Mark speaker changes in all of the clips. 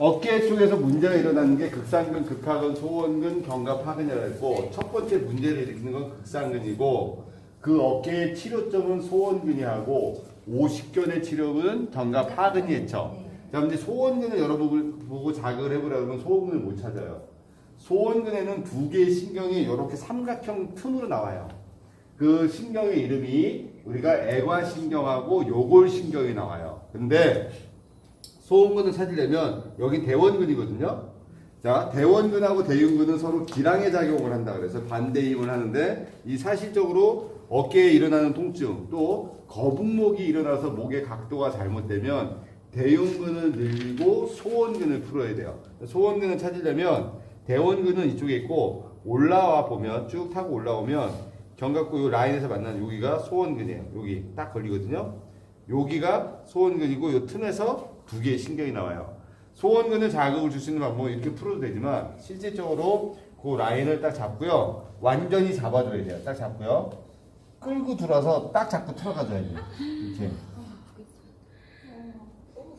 Speaker 1: 어깨 쪽에서 문제가 일어나는 게 극상근, 극하근, 소원근, 견갑, 하근이라고 했고 첫 번째 문제를 일으키는 건 극상근이고 그 어깨의 치료점은 소원근이 하고 오십견의 치료는 견갑, 하근이 했죠. 자, 근데 소원근을 여러분 보고 자극을 해보라 그러면 소원근을 못 찾아요. 소원근에는 두 개의 신경이 이렇게 삼각형 틈으로 나와요. 그 신경의 이름이 우리가 애과신경하고 요골신경이 나와요. 근데 소음근을 찾으려면 여기 대원근이거든요. 자, 대원근하고 대흉근은 서로 기랑의 작용을 한다 그래서 반대 힘을 하는데 이 사실적으로 어깨에 일어나는 통증 또 거북목이 일어나서 목의 각도가 잘못되면 대흉근을 늘리고 소원근을 풀어야 돼요. 소원근을 찾으려면 대원근은 이쪽에 있고 올라와 보면 쭉 타고 올라오면 견갑구 요 라인에서 만나는 여기가 소원근이에요. 여기 딱 걸리거든요. 여기가 소원근이고 이 틈에서 두 개의 신경이 나와요. 소원근을 자극을 줄 수 있는 방법은 이렇게 풀어도 되지만 실질적으로 그 라인을 딱 잡고요. 완전히 잡아줘야 돼요. 딱 잡고요. 끌고 들어서 딱 잡고 틀어가줘야 돼요. 이렇게.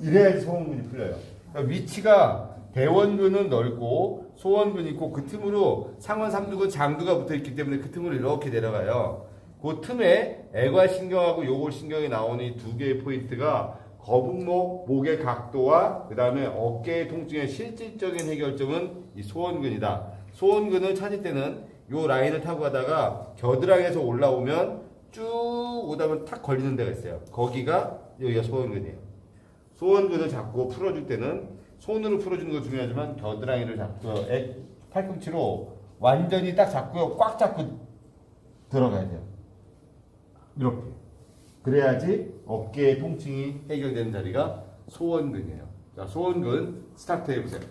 Speaker 1: 이래야지 소원근이 풀려요. 그러니까 위치가 대원근은 넓고 소원근 있고 그 틈으로 상원 삼두근 장두가 붙어 있기 때문에 그 틈으로 이렇게 내려가요. 그 틈에 애과신경하고 요골신경이 나오는 이 두 개의 포인트가 거북목, 목의 각도와 그 다음에 어깨의 통증의 실질적인 해결점은 이 소원근이다. 소원근을 찾을 때는 요 라인을 타고 가다가 겨드랑이에서 올라오면 쭉 오다 보면 탁 걸리는 데가 있어요. 거기가 여기가 소원근이에요. 소원근을 잡고 풀어줄 때는 손으로 풀어주는 거 중요하지만 겨드랑이를 잡고 애- 팔꿈치로 완전히 딱 잡고요. 꽉 잡고 들어가야 돼요. 이렇게. 그래야지 어깨의 통증이 해결되는 자리가 소원근이에요. 자, 소원근 스타트 해보세요.